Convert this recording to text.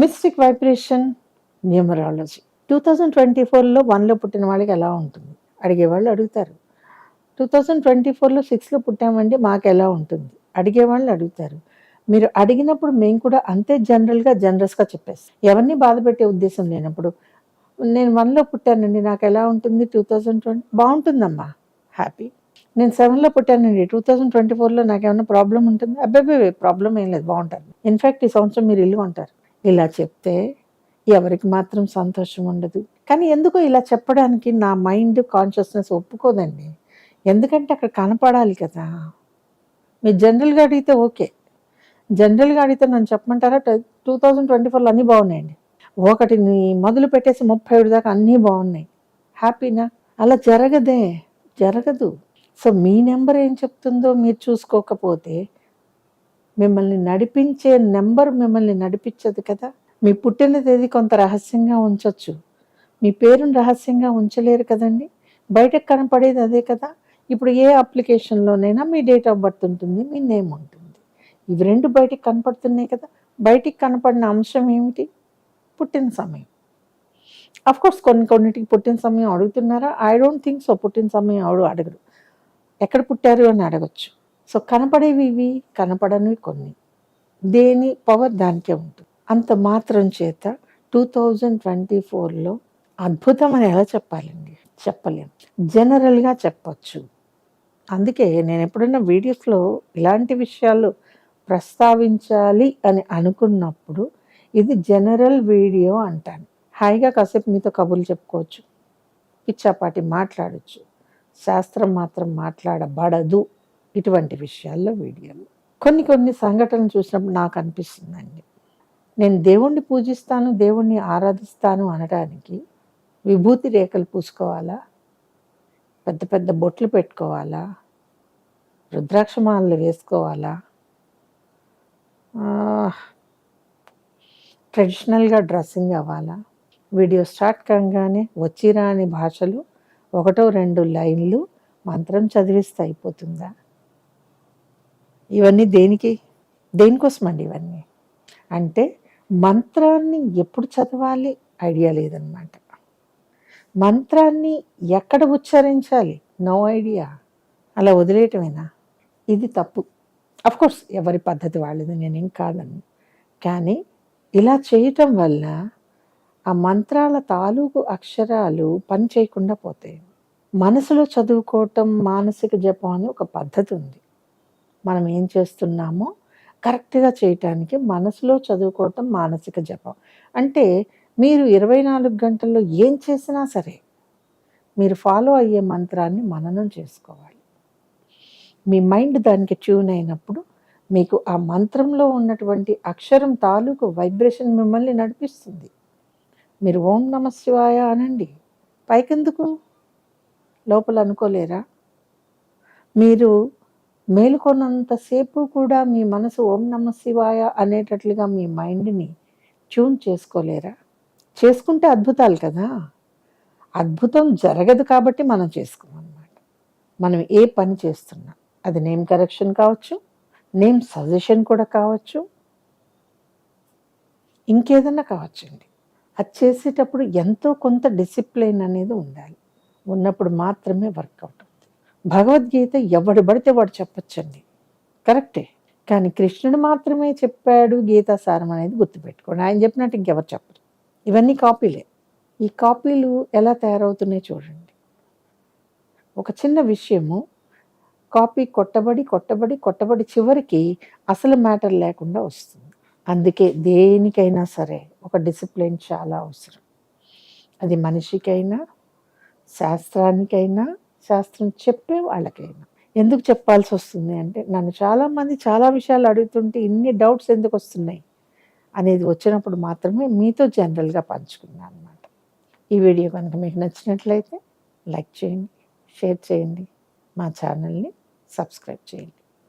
Mystic vibration numerology two thousand twenty ఫోర్లో వన్లో పుట్టిన వాళ్ళకి ఎలా ఉంటుంది? అడిగేవాళ్ళు అడుగుతారు. టూ థౌజండ్ ట్వంటీ ఫోర్లో సిక్స్లో పుట్టామండి మాకు ఎలా ఉంటుంది? అడిగేవాళ్ళు అడుగుతారు. మీరు అడిగినప్పుడు మేము కూడా అంతే జనరల్గా జనరస్గా చెప్పేస్తాం. ఎవరిని బాధ పెట్టే ఉద్దేశం లేనప్పుడు నేను వన్లో పుట్టానండి నాకు ఎలా ఉంటుంది? టూ థౌజండ్ ట్వంటీ బాగుంటుందమ్మా. హ్యాపీ నేను సెవెన్లో పుట్టానండి టూ థౌజండ్ ట్వంటీ ఫోర్లో నాకు ఏమైనా ప్రాబ్లం ఉంటుంది? అబ్బాయి ప్రాబ్లం ఏం లేదు బాగుంటారు ఇన్ఫ్యాక్ట్ ఈ సంవత్సరం మీరు ఇల్లు ఉంటారు ఇలా చెప్తే ఎవరికి మాత్రం సంతోషం ఉండదు. కానీ ఎందుకో ఇలా చెప్పడానికి నా మైండ్ కాన్షియస్నెస్ ఒప్పుకోదండి. ఎందుకంటే అక్కడ కనపడాలి కదా. మీరు జనరల్గా అడిగితే ఓకే. జనరల్గా అడిగితే నన్ను చెప్పమంటారా? టూ థౌజండ్ ట్వంటీ ఫోర్లో అన్నీ బాగున్నాయండి. ఒకటిని మొదలు పెట్టేసి ముప్పై ఏడు దాకా అన్నీ బాగున్నాయి. హ్యాపీనా? అలా జరగదే. జరగదు. సో మీ నెంబర్ ఏం చెప్తుందో మీరు చూసుకోకపోతే మిమ్మల్ని నడిపించే నెంబర్ మిమ్మల్ని నడిపించదు కదా? మీ పుట్టిన తేదీ కొంత రహస్యంగా ఉంచవచ్చు మీ పేరును రహస్యంగా ఉంచలేరు కదండి? బయటకు కనపడేది అదే కదా? ఇప్పుడు ఏ అప్లికేషన్లోనైనా మీ డేట్ ఆఫ్ బర్త్ ఉంటుంది మీ నేమ్ ఉంటుంది. ఇవి రెండు బయటికి కనపడుతున్నాయి కదా? బయటికి కనపడిన అంశం ఏమిటి? పుట్టిన సమయం. అఫ్ కోర్స్ కొన్ని కొన్నిటికి పుట్టిన సమయం అడుగుతున్నారా? ఐ డోంట్ థింక్ సో పుట్టిన సమయం అడుగు అడగరు ఎక్కడ పుట్టారు అని అడగచ్చు. సో కనపడేవి ఇవి కనపడనివి కొన్ని. దేని పవర్ దానికే ఉంటుంది. అంత మాత్రం చేత టూ థౌజండ్ ట్వంటీ ఫోర్లో అద్భుతం అని ఎలా చెప్పాలండి? చెప్పలేం. జనరల్గా చెప్పచ్చు. అందుకే నేను ఎప్పుడైనా వీడియోస్లో ఇలాంటి విషయాలు ప్రస్తావించాలి అని అనుకున్నప్పుడు ఇది జనరల్ వీడియో అంటాను. హాయిగా కాసేపు మీతో కబుర్లు చెప్పుకోవచ్చు. పిచ్చాపాటి మాట్లాడచ్చు. శాస్త్రం మాత్రం మాట్లాడబడదు. ఇటువంటి విషయాల్లో వీడియోలు. కొన్ని కొన్ని సంఘటనలు చూసినప్పుడు నాకు అనిపిస్తుందండి. నేను దేవుణ్ణి పూజిస్తాను దేవుణ్ణి ఆరాధిస్తాను అనడానికి విభూతి రేఖలు పూసుకోవాలా? పెద్ద పెద్ద బొట్లు పెట్టుకోవాలా? రుద్రాక్షమాలలు వేసుకోవాలా? ట్రెడిషనల్గా డ్రెస్సింగ్ అవ్వాలా? వీడియో స్టార్ట్ కాగానే వచ్చిరాని భాషలు ఒకటో రెండు లైన్లు మంత్రం చదివిస్తే అయిపోతుందా? ఇవన్నీ దేనికి? దేనికోసం అండి ఇవన్నీ? అంటే మంత్రాన్ని ఎప్పుడు చదవాలి? ఐడియా లేదనమాట మంత్రాన్ని ఎక్కడ ఉచ్చరించాలి? No idea. అలా వదిలేయటమేనా? ఇది తప్పు. కోర్స్ ఎవరి పద్ధతి వాళ్ళది నేనేం కాదను. కానీ ఇలా చేయటం వల్ల ఆ మంత్రాల తాలూకు అక్షరాలు పని చేయకుండా పోతాయి. మనసులో చదువుకోవటం మానసిక జపం అని ఒక పద్ధతి ఉంది. మనం ఏం చేస్తున్నామో కరెక్ట్గా చేయటానికి మనసులో చదువుకోవటం మానసిక జపం. అంటే మీరు ఇరవై నాలుగు గంటల్లో ఏం చేసినా సరే మీరు ఫాలో అయ్యే మంత్రాన్ని మననం చేసుకోవాలి. మీ మైండ్ దానికి ట్యూన్ అయినప్పుడు మీకు ఆ మంత్రంలో ఉన్నటువంటి అక్షరం తాలూకు వైబ్రేషన్ మిమ్మల్ని నడిపిస్తుంది. మీరు ఓం నమ శివాయ అనండి. పైకెందుకు? లోపల అనుకోలేరా? మీరు మేలుకొన్నంతసేపు కూడా మీ మనసు ఓం నమ శివాయ అనేటట్లుగా మీ మైండ్ని ట్యూన్ చేసుకోలేరా? చేసుకుంటే అద్భుతాలు కదా? అద్భుతం జరగదు కాబట్టి మనం చేసుకున్నాం అనమాట మనం ఏ పని చేస్తున్నాం. అది నేమ్ కరెక్షన్ కావచ్చు నేమ్ సజెషన్ కూడా కావచ్చు ఇంకేదన్నా కావచ్చండి. అది చేసేటప్పుడు ఎంతో కొంత డిసిప్లిన్ అనేది ఉండాలి. ఉన్నప్పుడు మాత్రమే వర్కౌట్ అవుతుంది. భగవద్గీత ఎవడు పడితే వాడు చెప్పచ్చండి. కరెక్టే. కానీ కృష్ణుడు మాత్రమే చెప్పాడు గీతా సారం అనేది గుర్తుపెట్టుకోండి. ఆయన చెప్పినట్టు ఇంకెవరు చెప్పరు. ఇవన్నీ కాపీలే. ఈ కాపీలు ఎలా తయారవుతున్నాయి చూడండి. ఒక చిన్న విషయము కాపీ కొట్టబడి కొట్టబడి కొట్టబడి చివరికి అసలు మ్యాటర్ లేకుండా వస్తుంది. అందుకే దేనికైనా సరే ఒక డిసిప్లిన్ చాలా అవసరం. అది మనిషికైనా శాస్త్రానికైనా శాస్త్రం చెప్పే వాళ్ళకైనా. ఎందుకు చెప్పాల్సి వస్తుంది అంటే నన్ను చాలామంది చాలా విషయాలు అడుగుతుంటే ఇన్ని డౌట్స్ ఎందుకు వస్తున్నాయి అనేది వచ్చినప్పుడు మాత్రమే మీతో జనరల్గా పంచుకున్నాను అనమాట ఈ వీడియో కనుక మీకు నచ్చినట్లయితే లైక్ చేయండి షేర్ చేయండి మా ఛానల్ని సబ్స్క్రైబ్ చేయండి.